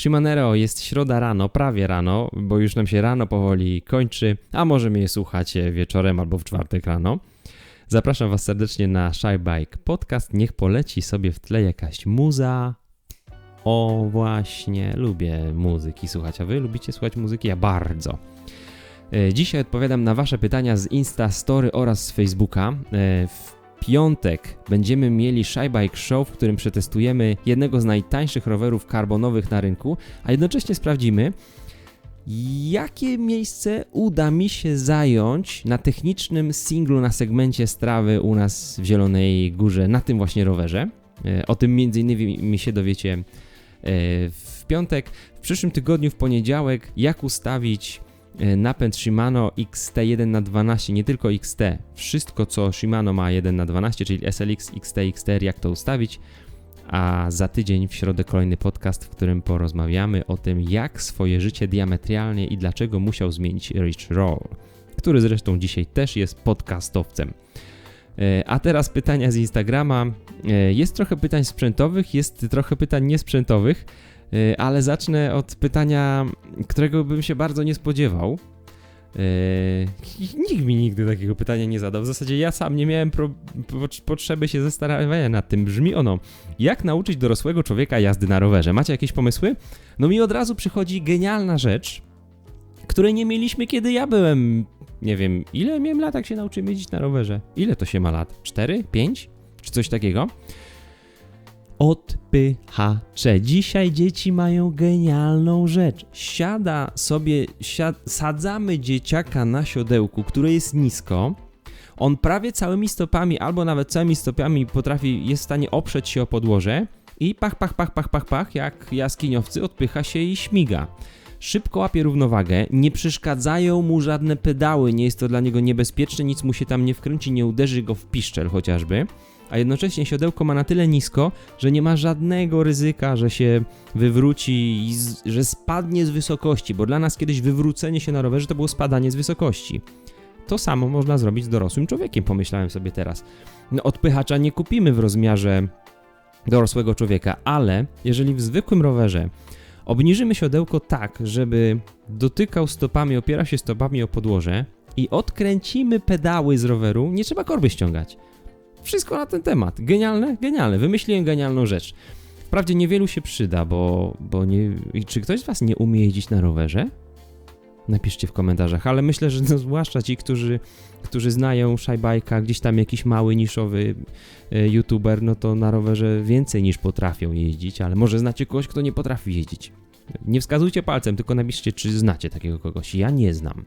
Shimanero jest środa rano, prawie rano, bo już nam się rano powoli kończy, a możemy je słuchać wieczorem albo w czwartek rano. Zapraszam Was serdecznie na Shy Bike Podcast. Niech poleci sobie w tle jakaś muza. O, właśnie, lubię muzyki słuchać, a Wy lubicie słuchać muzyki? Ja bardzo. E, Dzisiaj odpowiadam na Wasze pytania z Insta Story oraz z Facebooka. E, piątek będziemy mieli Shy Bike Show, w którym przetestujemy jednego z najtańszych rowerów karbonowych na rynku, a jednocześnie sprawdzimy, jakie miejsce uda mi się zająć na technicznym singlu na segmencie strawy u nas w Zielonej Górze na tym właśnie rowerze. E, O tym między innymi się dowiecie e, w piątek. W przyszłym tygodniu, w poniedziałek, jak ustawić napęd Shimano XT1 na 12, nie tylko XT, wszystko co Shimano ma 1 na 12, czyli SLX, XT, XTR, jak to ustawić. A za tydzień w środę kolejny podcast, w którym porozmawiamy o tym, jak swoje życie diametralnie i dlaczego musiał zmienić Rich Roll, który zresztą dzisiaj też jest podcastowcem. E, A teraz pytania z Instagrama. E, Jest trochę pytań sprzętowych, jest trochę pytań niesprzętowych, e, ale zacznę od pytania, którego bym się bardzo nie spodziewał. E, Nikt mi nigdy takiego pytania nie zadał. W zasadzie ja sam nie miałem pro, po, potrzeby się zastanawiania nad tym. Brzmi ono: jak nauczyć dorosłego człowieka jazdy na rowerze? Macie jakieś pomysły? No mi od razu przychodzi genialna rzecz, której nie mieliśmy, kiedy ja byłem. Nie wiem, ile miałem lat, jak się nauczyłem jeździć na rowerze? Ile to się ma lat? 4? 5? Czy coś takiego? Odpychacze. Dzisiaj dzieci mają genialną rzecz. Siada sobie, siad, sadzamy dzieciaka na siodełku, które jest nisko. On prawie całymi stopami, albo nawet całymi stopami potrafi, jest w stanie oprzeć się o podłoże i pach, pach, pach, pach, pach, pach, jak jaskiniowcy, odpycha się i śmiga. Szybko łapie równowagę, nie przeszkadzają mu żadne pedały, nie jest to dla niego niebezpieczne, nic mu się tam nie wkręci, nie uderzy go w piszczel chociażby. A jednocześnie siodełko ma na tyle nisko, że nie ma żadnego ryzyka, że się wywróci, i z, że spadnie z wysokości, bo dla nas kiedyś wywrócenie się na rowerze to było spadanie z wysokości. To samo można zrobić z dorosłym człowiekiem, pomyślałem sobie teraz. No, odpychacza nie kupimy w rozmiarze dorosłego człowieka, ale jeżeli w zwykłym rowerze obniżymy siodełko tak, żeby dotykał stopami, opierał się stopami o podłoże i odkręcimy pedały z roweru, nie trzeba korby ściągać. Wszystko na ten temat. Genialne? Genialne. Wymyśliłem genialną rzecz. Wprawdzie niewielu się przyda, bo, bo nie... Czy ktoś z Was nie umie jeździć na rowerze? Napiszcie w komentarzach, ale myślę, że no, zwłaszcza ci, którzy, którzy znają Shybajka, gdzieś tam jakiś mały, niszowy e, youtuber, no to na rowerze więcej niż potrafią jeździć, ale może znacie kogoś, kto nie potrafi jeździć. Nie wskazujcie palcem, tylko napiszcie, czy znacie takiego kogoś. Ja nie znam.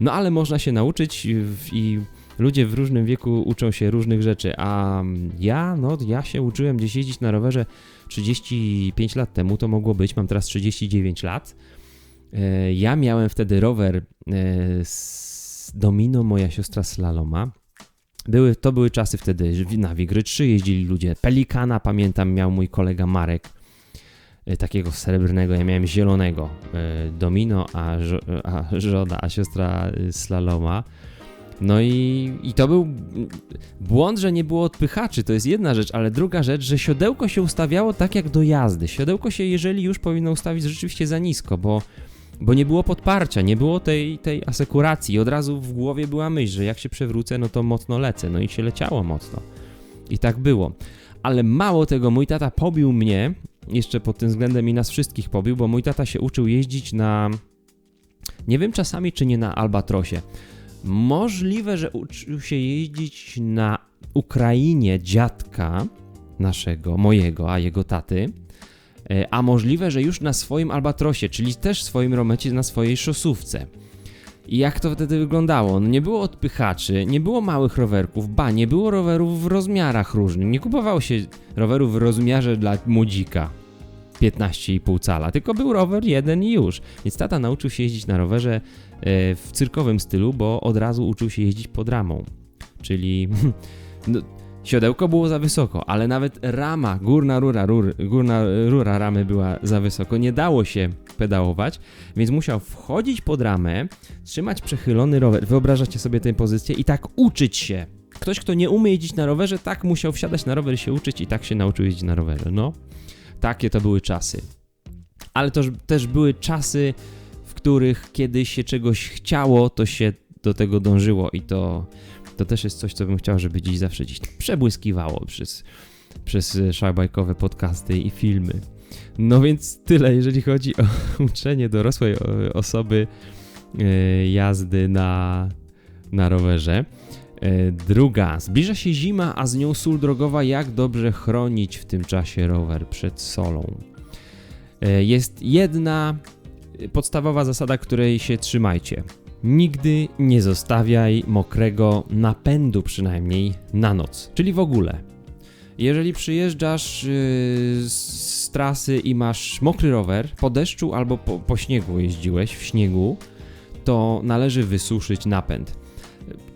No ale można się nauczyć i ludzie w różnym wieku uczą się różnych rzeczy, a ja, no ja się uczyłem gdzieś jeździć na rowerze 35 lat temu, to mogło być, mam teraz 39 lat. E, Ja miałem wtedy rower e, z Domino, moja siostra Slaloma. Były, to były czasy wtedy na Wigry 3 jeździli ludzie. Pelikana pamiętam miał mój kolega Marek, e, takiego srebrnego, ja miałem zielonego Domino, a, żo- a żona, a siostra Slaloma. No i, i to był błąd, że nie było odpychaczy, to jest jedna rzecz, ale druga rzecz, że siodełko się ustawiało tak jak do jazdy. Siodełko się, jeżeli już, powinno ustawić rzeczywiście za nisko, bo, bo nie było podparcia, nie było tej, tej asekuracji. Od razu w głowie była myśl, że jak się przewrócę, no to mocno lecę. No i się leciało mocno. I tak było. Ale mało tego, mój tata pobił mnie, jeszcze pod tym względem i nas wszystkich pobił, bo mój tata się uczył jeździć na. Nie wiem czasami, czy nie na Albatrosie. Możliwe, że uczył się jeździć na Ukrainie dziadka naszego, mojego, a jego taty. E, A możliwe, że już na swoim Albatrosie, czyli też swoim romecie na swojej szosówce. I jak to wtedy wyglądało? No nie było odpychaczy, nie było małych rowerków, ba, nie było rowerów w rozmiarach różnych. Nie kupowało się rowerów w rozmiarze dla młodzika 15,5 cala, tylko był rower jeden i już. Więc tata nauczył się jeździć na rowerze e, w cyrkowym stylu, bo od razu uczył się jeździć pod ramą. Czyli no, siodełko było za wysoko, ale nawet rama, górna rura, rur, górna rura ramy była za wysoko. Nie dało się pedałować, więc musiał wchodzić pod ramę, trzymać przechylony rower. Wyobrażacie sobie tę pozycję i tak uczyć się. Ktoś, kto nie umie jeździć na rowerze, tak musiał wsiadać na rower się uczyć i tak się nauczył jeździć na rowerze. No, takie to były czasy. ale to też były czasy, w których kiedy się czegoś chciało, to się do tego dążyło i to, to też jest coś, co bym chciał, żeby dziś zawsze dziś przebłyskiwało przez, przez szajbajkowe podcasty i filmy. No więc tyle, jeżeli chodzi o uczenie dorosłej osoby e, jazdy na, na rowerze. E, druga, zbliża się zima, a z nią sól drogowa. Jak dobrze chronić w tym czasie rower przed solą? E, jest jedna podstawowa zasada, której się trzymajcie. Nigdy nie zostawiaj mokrego napędu, przynajmniej na noc, czyli w ogóle. Jeżeli przyjeżdżasz z trasy i masz mokry rower, po deszczu albo po, po śniegu jeździłeś w śniegu, to należy wysuszyć napęd.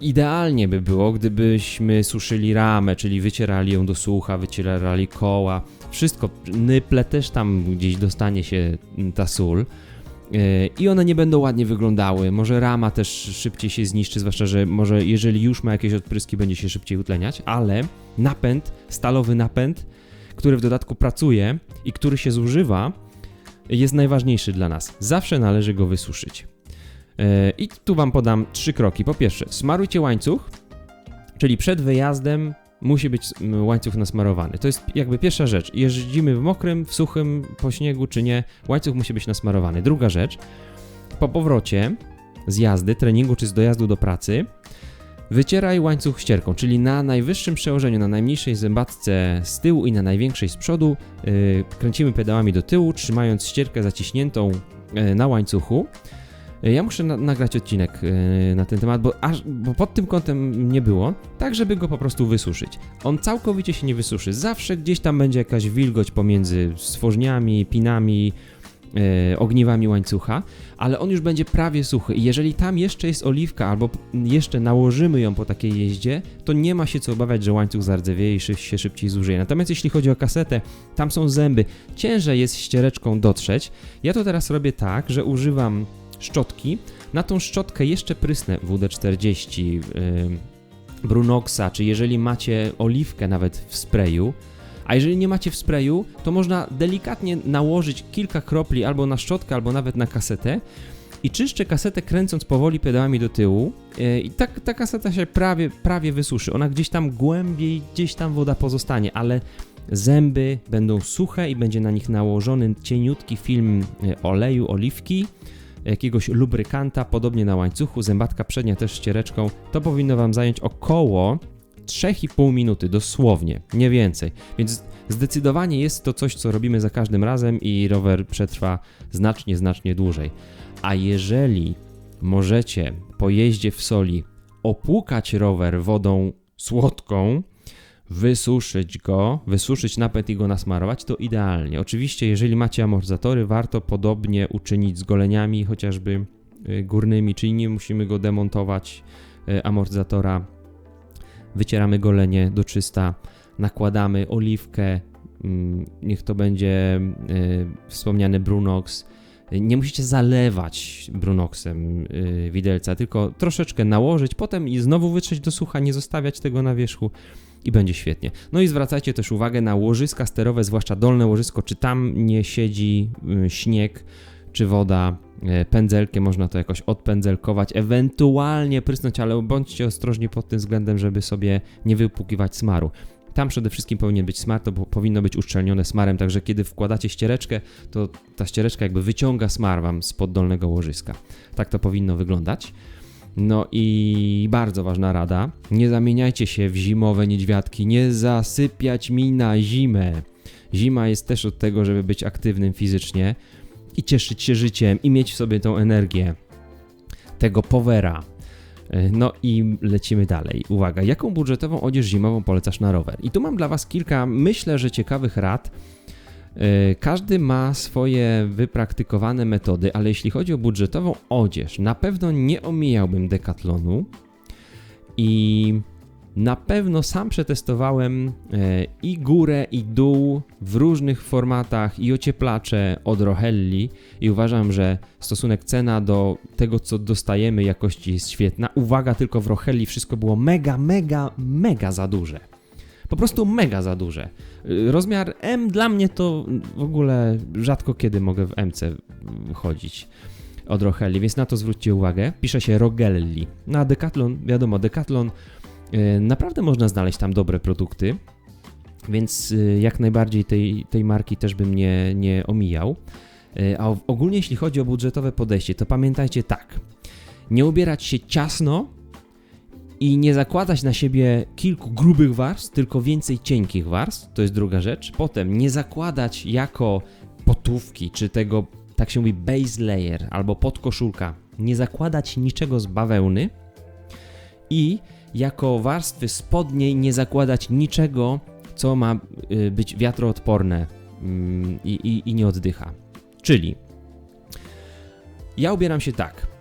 Idealnie by było, gdybyśmy suszyli ramę, czyli wycierali ją do sucha, wycierali koła, wszystko, nyple też tam gdzieś dostanie się ta sól e, i one nie będą ładnie wyglądały. Może rama też szybciej się zniszczy, zwłaszcza, że może jeżeli już ma jakieś odpryski, będzie się szybciej utleniać, ale napęd, stalowy napęd, który w dodatku pracuje i który się zużywa, jest najważniejszy dla nas. Zawsze należy go wysuszyć. E, I tu Wam podam trzy kroki. Po pierwsze, smarujcie łańcuch, czyli przed wyjazdem musi być łańcuch nasmarowany. To jest jakby pierwsza rzecz. Jeździmy w mokrym, w suchym, po śniegu czy nie, łańcuch musi być nasmarowany. Druga rzecz, po powrocie z jazdy, treningu czy z dojazdu do pracy, wycieraj łańcuch ścierką, czyli na najwyższym przełożeniu, na najmniejszej zębatce z tyłu i na największej z przodu yy, kręcimy pedałami do tyłu, trzymając ścierkę zaciśniętą yy, na łańcuchu. E, ja muszę na nagrać odcinek yy, na ten temat, bo, aż, bo pod tym kątem nie było, tak żeby go po prostu wysuszyć. On całkowicie się nie wysuszy. Zawsze gdzieś tam będzie jakaś wilgoć pomiędzy stworzniami, pinami, yy, ogniwami łańcucha, ale on już będzie prawie suchy. I jeżeli tam jeszcze jest oliwka, albo jeszcze nałożymy ją po takiej jeździe, to nie ma się co obawiać, że łańcuch zardzewieje i się szybciej zużyje. Natomiast jeśli chodzi o kasetę, tam są zęby. Ciężej jest ściereczką dotrzeć. Ja to teraz robię tak, że używam szczotki. Na tą szczotkę jeszcze prysnę WD-40, yy, Brunoxa, czy jeżeli macie oliwkę nawet w sprayu, a jeżeli nie macie w sprayu, to można delikatnie nałożyć kilka kropli albo na szczotkę, albo nawet na kasetę i czyszczę kasetę kręcąc powoli pedałami do tyłu yy, i tak ta kaseta się prawie, prawie wysuszy. Ona gdzieś tam głębiej, gdzieś tam woda pozostanie, ale zęby będą suche i będzie na nich nałożony cieniutki film yy, oleju, oliwki jakiegoś lubrykanta, podobnie na łańcuchu, zębatka przednia też ściereczką, to powinno Wam zająć około 3,5 minuty, dosłownie, nie więcej. Więc zdecydowanie jest to coś, co robimy za każdym razem i rower przetrwa znacznie, znacznie dłużej. A jeżeli możecie po jeździe w soli opłukać rower wodą słodką, wysuszyć go, wysuszyć napęd i go nasmarować, to idealnie. Oczywiście, jeżeli macie amortyzatory, warto podobnie uczynić z goleniami, chociażby y, górnymi, czyli nie musimy go demontować y, amortyzatora. Wycieramy golenie do czysta, nakładamy oliwkę, mm, niech to będzie y, wspomniany Brunox. Nie musicie zalewać Brunoxem widelca, tylko troszeczkę nałożyć, potem i znowu wytrzeć do sucha, nie zostawiać tego na wierzchu i będzie świetnie. No i zwracajcie też uwagę na łożyska sterowe, zwłaszcza dolne łożysko, czy tam nie siedzi y, śnieg, czy woda, y, pędzelkiem można to jakoś odpędzelkować, ewentualnie prysnąć, ale bądźcie ostrożni pod tym względem, żeby sobie nie wypłukiwać smaru. Tam przede wszystkim powinien być smar, to powinno być uszczelnione smarem, także kiedy wkładacie ściereczkę, to ta ściereczka jakby wyciąga smar wam spod dolnego łożyska. Tak to powinno wyglądać. No i bardzo ważna rada: nie zamieniajcie się w zimowe niedźwiadki, nie zasypiać mi na zimę. Zima jest też od tego, żeby być aktywnym fizycznie i cieszyć się życiem i mieć w sobie tą energię tego powera. E, no i lecimy dalej. Uwaga, jaką budżetową odzież zimową polecasz na rower? I tu mam dla Was kilka, myślę, że ciekawych rad, każdy ma swoje wypraktykowane metody, ale jeśli chodzi o budżetową odzież, na pewno nie omijałbym Decathlonu i na pewno sam przetestowałem e, i górę, i dół w różnych formatach i ocieplacze od Rohelli i uważam, że stosunek cena do tego, co dostajemy jakości jest świetna. Uwaga, tylko w Rohelli wszystko było mega, mega, mega za duże. Po prostu mega za duże. Y, Rozmiar M dla mnie to w ogóle rzadko kiedy mogę w MC chodzić od Rohelli, więc na to zwróćcie uwagę. Pisze się Rogelli. Na Decathlon, wiadomo, Decathlon y, naprawdę można znaleźć tam dobre produkty, więc y, jak najbardziej tej, tej marki też bym nie, nie omijał. A ogólnie jeśli chodzi o budżetowe podejście, to pamiętajcie tak. Nie ubierać się ciasno i nie zakładać na siebie kilku grubych warstw, tylko więcej cienkich warstw, to jest druga rzecz. Potem nie zakładać jako potówki, czy tego, tak się mówi, base layer albo podkoszulka, nie zakładać niczego z bawełny i jako warstwy spodniej nie zakładać niczego, co ma y, być wiatroodporne mm, i, i, i nie oddycha. Czyli ja ubieram się tak.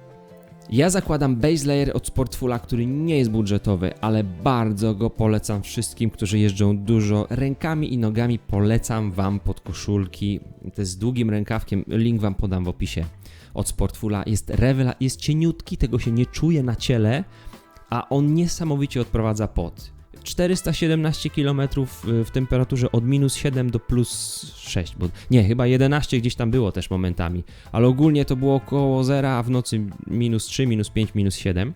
Ja zakładam base layer od Sportfula, który nie jest budżetowy, ale bardzo go polecam wszystkim, którzy jeżdżą dużo rękami i nogami. Polecam Wam podkoszulki. Jest z długim rękawkiem. Link Wam podam w opisie od Sportfula. Jest rewela, jest cieniutki, tego się nie czuje na ciele, a on niesamowicie odprowadza pot. 417 km w temperaturze od minus 7 do plus 6, bo nie, chyba 11 gdzieś tam było też momentami, ale ogólnie to było około 0, a w nocy minus 3, minus 5, minus 7.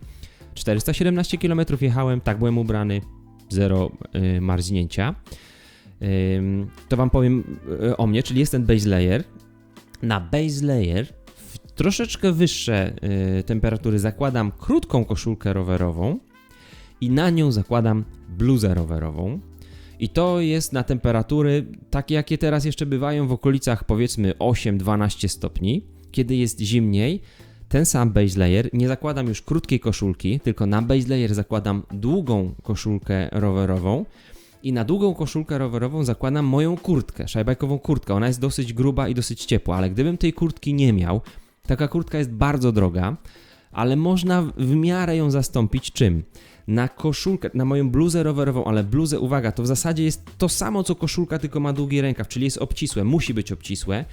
417 km jechałem, tak byłem ubrany, zero y, marznięcia. To wam powiem y, o mnie, czyli jest ten base layer. Na base layer w troszeczkę wyższe y, temperatury zakładam krótką koszulkę rowerową i na nią zakładam bluzę rowerową. I to jest na temperatury takie, jakie teraz jeszcze bywają w okolicach powiedzmy 8-12 stopni. Kiedy jest zimniej, ten sam base layer, nie zakładam już krótkiej koszulki, tylko na base layer zakładam długą koszulkę rowerową i na długą koszulkę rowerową zakładam moją kurtkę, szajbajkową kurtkę. Ona jest dosyć gruba i dosyć ciepła, ale gdybym tej kurtki nie miał, taka kurtka jest bardzo droga, ale można w miarę ją zastąpić czym? Na koszulkę, na moją bluzę rowerową, ale bluzę, uwaga, to w zasadzie jest to samo co koszulka, tylko ma długi rękaw, czyli jest obcisłe, musi być obcisłe,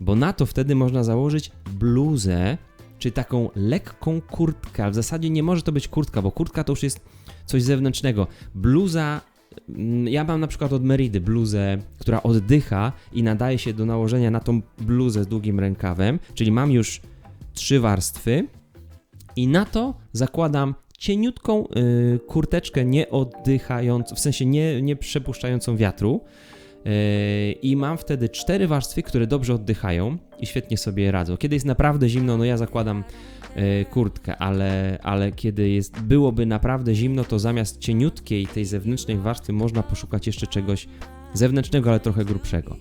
bo na to wtedy można założyć bluzę, czy taką lekką kurtkę. W zasadzie nie może to być kurtka, bo kurtka to już jest coś zewnętrznego. Bluza, mm, ja mam na przykład od Meridy bluzę, która oddycha i nadaje się do nałożenia na tą bluzę z długim rękawem, czyli mam już trzy warstwy i na to zakładam cieniutką y, kurteczkę nieoddychającą, w sensie nie, nie przepuszczającą wiatru. Yy, I mam wtedy cztery warstwy, które dobrze oddychają i świetnie sobie radzą. Kiedy jest naprawdę zimno, no ja zakładam yy, kurtkę, ale, ale kiedy jest, byłoby naprawdę zimno, to zamiast cieniutkiej tej zewnętrznej warstwy można poszukać jeszcze czegoś zewnętrznego, ale trochę grubszego.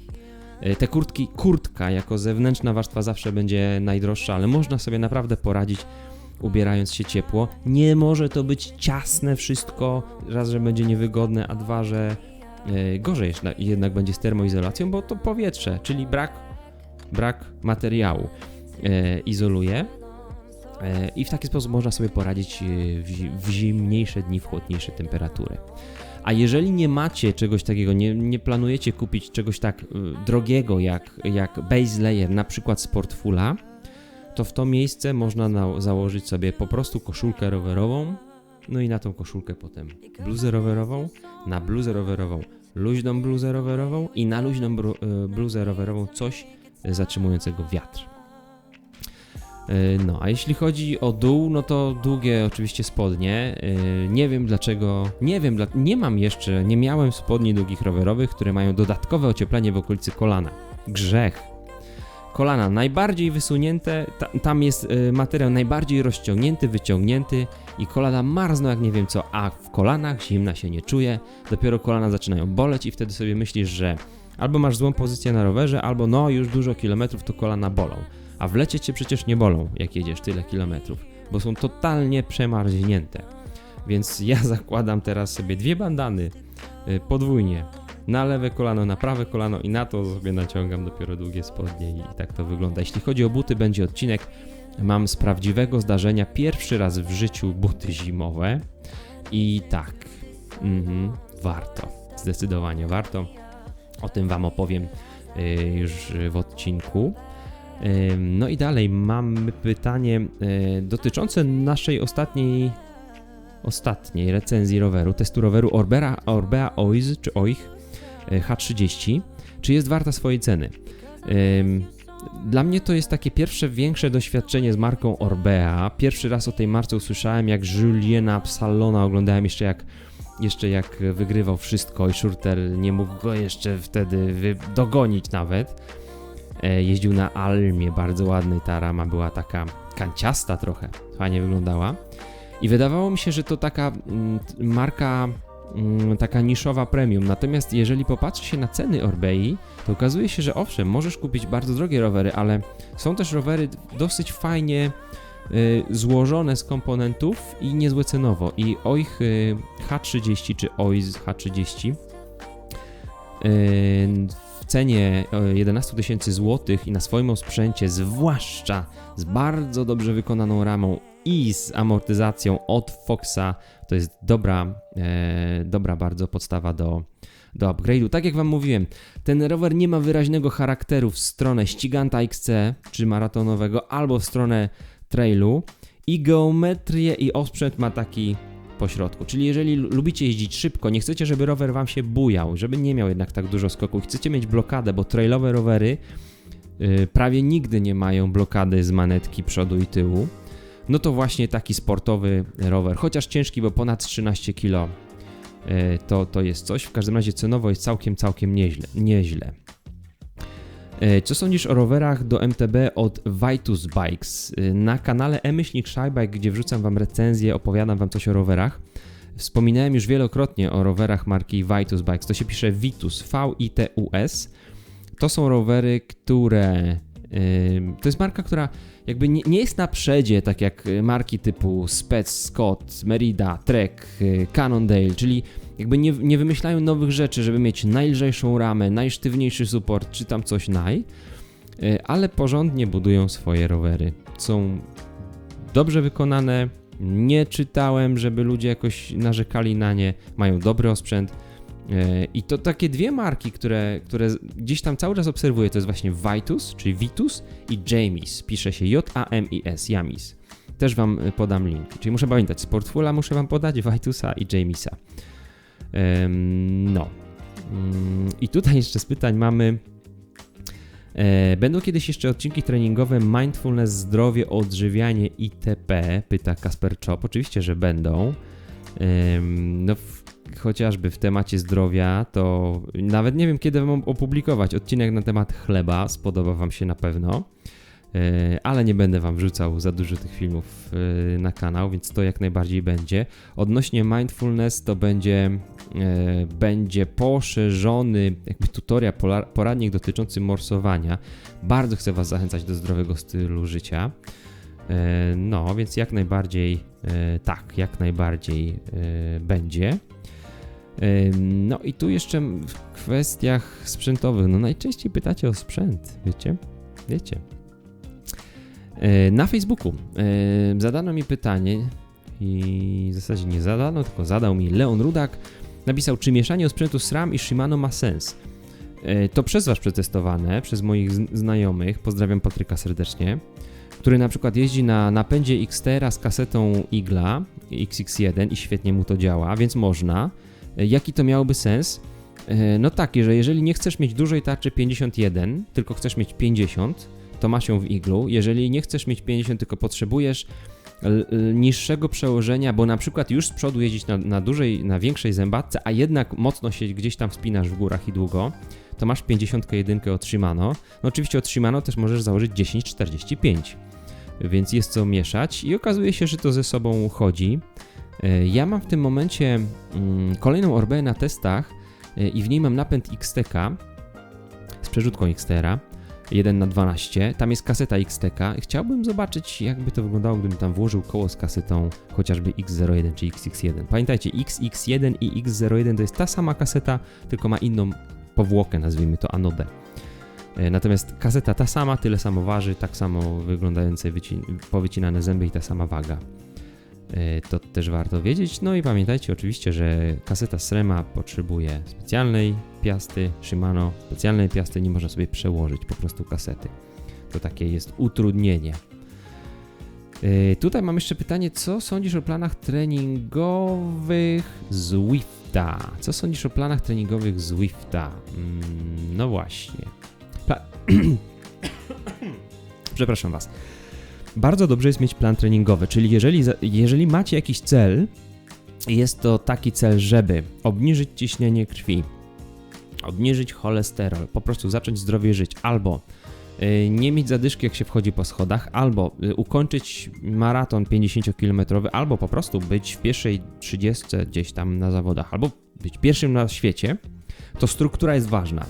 Yy, Te kurtki, kurtka jako zewnętrzna warstwa zawsze będzie najdroższa, ale można sobie naprawdę poradzić ubierając się ciepło. Nie może to być ciasne wszystko, raz, że będzie niewygodne, a dwa, że e, gorzej jednak będzie z termoizolacją, bo to powietrze, czyli brak, brak materiału e, izoluje. E, I w taki sposób można sobie poradzić w, zi- w zimniejsze dni, w chłodniejsze temperatury. A jeżeli nie macie czegoś takiego, nie, nie planujecie kupić czegoś tak drogiego jak, jak base layer, na przykład Sportfula, to w to miejsce można na, założyć sobie po prostu koszulkę rowerową, no i na tą koszulkę potem bluzę rowerową, na bluzę rowerową luźną bluzę rowerową i na luźną bru, e, bluzę rowerową coś zatrzymującego wiatr. E, No, a jeśli chodzi o dół, no to długie oczywiście spodnie. E, Nie wiem dlaczego, nie wiem, nie mam jeszcze, nie miałem spodni długich rowerowych, które mają dodatkowe ocieplenie w okolicy kolana. Grzech. Kolana najbardziej wysunięte, ta, tam jest y, materiał najbardziej rozciągnięty, wyciągnięty i kolana marzną jak nie wiem co, a w kolanach zimna się nie czuje, dopiero kolana zaczynają boleć i wtedy sobie myślisz, że albo masz złą pozycję na rowerze, albo no już dużo kilometrów to kolana bolą. A w lecie cię przecież nie bolą, jak jedziesz tyle kilometrów, bo są totalnie przemarznięte. Więc ja zakładam teraz sobie dwie bandany y, podwójnie na lewe kolano, na prawe kolano i na to sobie naciągam dopiero długie spodnie i tak to wygląda. Jeśli chodzi o buty, będzie odcinek. Mam z prawdziwego zdarzenia pierwszy raz w życiu buty zimowe i tak, mhm, warto, zdecydowanie warto. O tym Wam opowiem y, już w odcinku. No i dalej mamy pytanie y, dotyczące naszej ostatniej ostatniej recenzji roweru, testu roweru Orbea, Orbea Oiz, czy Oich H30, czy jest warta swojej ceny. Dla mnie to jest takie pierwsze większe doświadczenie z marką Orbea. Pierwszy raz o tej marce usłyszałem, jak Juliena Psalona oglądałem jeszcze jak, jeszcze jak wygrywał wszystko i Schurter nie mógł go jeszcze wtedy dogonić nawet. E, Jeździł na Almie, bardzo ładnej ta rama była taka kanciasta trochę, fajnie wyglądała. I wydawało mi się, że to taka mm, marka, taka niszowa premium. Natomiast jeżeli popatrzy się na ceny Orbei, to okazuje się, że owszem, możesz kupić bardzo drogie rowery, ale są też rowery dosyć fajnie y, złożone z komponentów i niezłe cenowo. I OIH y, H30 czy OIZ H30 y, w cenie e, 11 tysięcy złotych i na swoim osprzęcie, zwłaszcza z bardzo dobrze wykonaną ramą i z amortyzacją od Foxa, to jest dobra, e, dobra bardzo podstawa do, do upgrade'u. Tak jak Wam mówiłem, ten rower nie ma wyraźnego charakteru w stronę ściganta XC czy maratonowego, albo w stronę trailu i geometrię i osprzęt ma taki pośrodku. Czyli jeżeli lu- lubicie jeździć szybko, nie chcecie, żeby rower Wam się bujał, żeby nie miał jednak tak dużo skoków, chcecie mieć blokadę, bo trailowe rowery yy, prawie nigdy nie mają blokady z manetki przodu i tyłu, no to właśnie taki sportowy rower, chociaż ciężki, bo ponad 13 kg, yy, to, to jest coś. W każdym razie cenowo jest całkiem, całkiem nieźle. nieźle. E, Co sądzisz o rowerach do MTB od Vitus Bikes? E, Na kanale e-myślnik Shybike, gdzie wrzucam wam recenzję, opowiadam wam coś o rowerach. Wspominałem już wielokrotnie o rowerach marki Vitus Bikes. To się pisze Vitus, V-I-T-U-S. To są rowery, które. To jest marka, która jakby nie, nie jest na przedzie, tak jak y, marki typu Spec, Scott, Merida, Trek, y, Cannondale, czyli jakby nie, nie wymyślają nowych rzeczy, żeby mieć najlżejszą ramę, najsztywniejszy support, czy tam coś naj, y, ale porządnie budują swoje rowery. Są dobrze wykonane, nie czytałem, żeby ludzie jakoś narzekali na nie, mają dobry osprzęt. Y, I to takie dwie marki, które, które gdzieś tam cały czas obserwuję, to jest właśnie Vitus, czyli Vitus i Jamis. Pisze się J-A-M-I-S, Jamis. Też wam y, podam link. Czyli muszę pamiętać, z portfula muszę wam podać Vitusa i Jamisa. No. Mm, I tutaj jeszcze z pytań mamy. E, Będą kiedyś jeszcze odcinki treningowe Mindfulness, zdrowie, odżywianie itp. Pyta Kasper Chop. Oczywiście, że będą. No, chociażby w temacie zdrowia, to nawet nie wiem, kiedy mam opublikować odcinek na temat chleba. Spodoba Wam się na pewno. E, Ale nie będę Wam wrzucał za dużo tych filmów e, na kanał, więc to jak najbardziej będzie. Odnośnie mindfulness to będzie, e, będzie poszerzony jakby tutorial, poradnik dotyczący morsowania. Bardzo chcę Was zachęcać do zdrowego stylu życia. No, więc jak najbardziej tak, jak najbardziej będzie. No i tu jeszcze w kwestiach sprzętowych, no najczęściej pytacie o sprzęt, wiecie? Wiecie. E, Na Facebooku e, zadano mi pytanie i w zasadzie nie zadano, tylko zadał mi Leon Rudak. Napisał, czy mieszanie osprzętu SRAM i Shimano ma sens. E, To przez Was przetestowane, przez moich zn- znajomych, pozdrawiam Patryka serdecznie, który na przykład jeździ na napędzie XTR z kasetą Igla XX1 i świetnie mu to działa, więc można. E, Jaki to miałoby sens? E, No taki, że jeżeli nie chcesz mieć dużej tarczy 51, tylko chcesz mieć 50, to masz ją w iglu. Jeżeli nie chcesz mieć 50, tylko potrzebujesz l- l- niższego przełożenia, bo na przykład już z przodu jeździć na, na dużej, na większej zębatce, a jednak mocno się gdzieś tam wspinasz w górach i długo, to masz 51 od Shimano. No oczywiście od Shimano też możesz założyć 1045, więc jest co mieszać i okazuje się, że to ze sobą chodzi. E, Ja mam w tym momencie mm, kolejną Orbeę na testach e, i w niej mam napęd XTK z przerzutką XTR-a. 1 na 12. Tam jest kaseta XTK. Chciałbym zobaczyć, jakby to wyglądało, gdybym tam włożył koło z kasetą chociażby X01 czy XX1. Pamiętajcie, XX1 i X01 to jest ta sama kaseta, tylko ma inną powłokę, nazwijmy to anodę. E, Natomiast kaseta ta sama, tyle samo waży, tak samo wyglądające wycin- powycinane zęby i ta sama waga. E, To też warto wiedzieć. No i pamiętajcie oczywiście, że kaseta Srema potrzebuje specjalnej piasty, Shimano specjalnej piasty, nie można sobie przełożyć po prostu kasety. To takie jest utrudnienie. Yy, tutaj mam jeszcze pytanie, co sądzisz o planach treningowych Zwifta? Co sądzisz o planach treningowych Zwifta? Mm, no właśnie. Pla- Przepraszam Was. Bardzo dobrze jest mieć plan treningowy, czyli jeżeli, jeżeli macie jakiś cel, jest to taki cel, żeby obniżyć ciśnienie krwi, obniżyć cholesterol, po prostu zacząć zdrowie żyć, albo y, nie mieć zadyszki jak się wchodzi po schodach, albo y, ukończyć maraton 50-kilometrowy, albo po prostu być w pierwszej 30 gdzieś tam na zawodach, albo być pierwszym na świecie, to struktura jest ważna.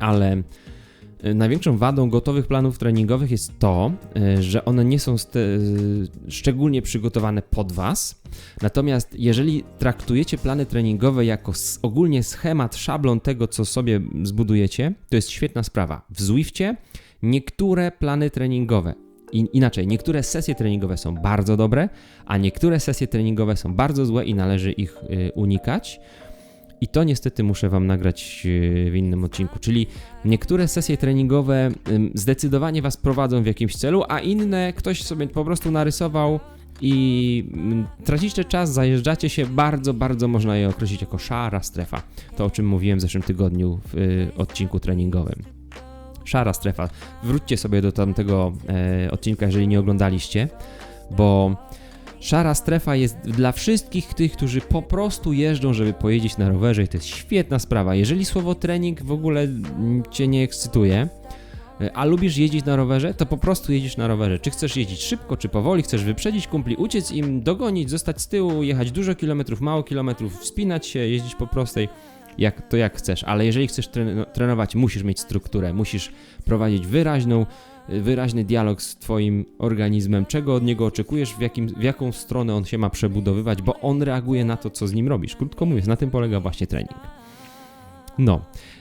Ale największą wadą gotowych planów treningowych jest to, y, że one nie są y, szczególnie przygotowane pod Was. Natomiast jeżeli traktujecie plany treningowe jako ogólnie schemat, szablon tego, co sobie zbudujecie, to jest świetna sprawa. W Zwifcie niektóre plany treningowe, in, inaczej, niektóre sesje treningowe są bardzo dobre, a niektóre sesje treningowe są bardzo złe i należy ich unikać. I to niestety muszę Wam nagrać y, w innym odcinku. Czyli niektóre sesje treningowe zdecydowanie Was prowadzą w jakimś celu, a inne ktoś sobie po prostu narysował i mm, tracicie czas, zajeżdżacie się, bardzo, bardzo można je określić jako szara strefa. To o czym mówiłem w zeszłym tygodniu w y, odcinku treningowym. Szara strefa. Wróćcie sobie do tamtego e, odcinka, jeżeli nie oglądaliście, bo szara strefa jest dla wszystkich tych, którzy po prostu jeżdżą, żeby pojeździć na rowerze i to jest świetna sprawa. Jeżeli słowo trening w ogóle mm, cię nie ekscytuje, e, a lubisz jeździć na rowerze, to po prostu jedziesz na rowerze. Czy chcesz jeździć szybko, czy powoli, chcesz wyprzedzić kumpli, uciec im, dogonić, zostać z tyłu, jechać dużo kilometrów, mało kilometrów, wspinać się, jeździć po prostej, jak, to jak chcesz. Ale jeżeli chcesz tren- trenować, musisz mieć strukturę, musisz prowadzić wyraźną, wyraźny dialog z Twoim organizmem, czego od niego oczekujesz, w, jakim, w jaką stronę on się ma przebudowywać, bo on reaguje na to, co z nim robisz. Krótko mówiąc, na tym polega właśnie trening. No.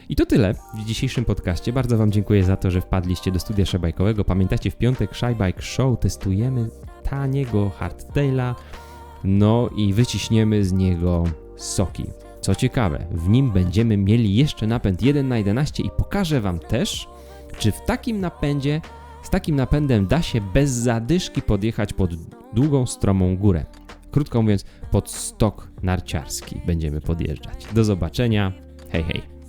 I to tyle w dzisiejszym podcaście. Bardzo Wam dziękuję za to, że wpadliście do studia szajbajkowego. Pamiętajcie, w piątek Szajbajk Show testujemy taniego hardtaila, no i wyciśniemy z niego soki. Co ciekawe, w nim będziemy mieli jeszcze napęd 1 na 11 i pokażę Wam też, czy w takim napędzie, z takim napędem da się bez zadyszki podjechać pod długą, stromą górę. Krótko mówiąc, pod stok narciarski będziemy podjeżdżać. Do zobaczenia. Hej, hej.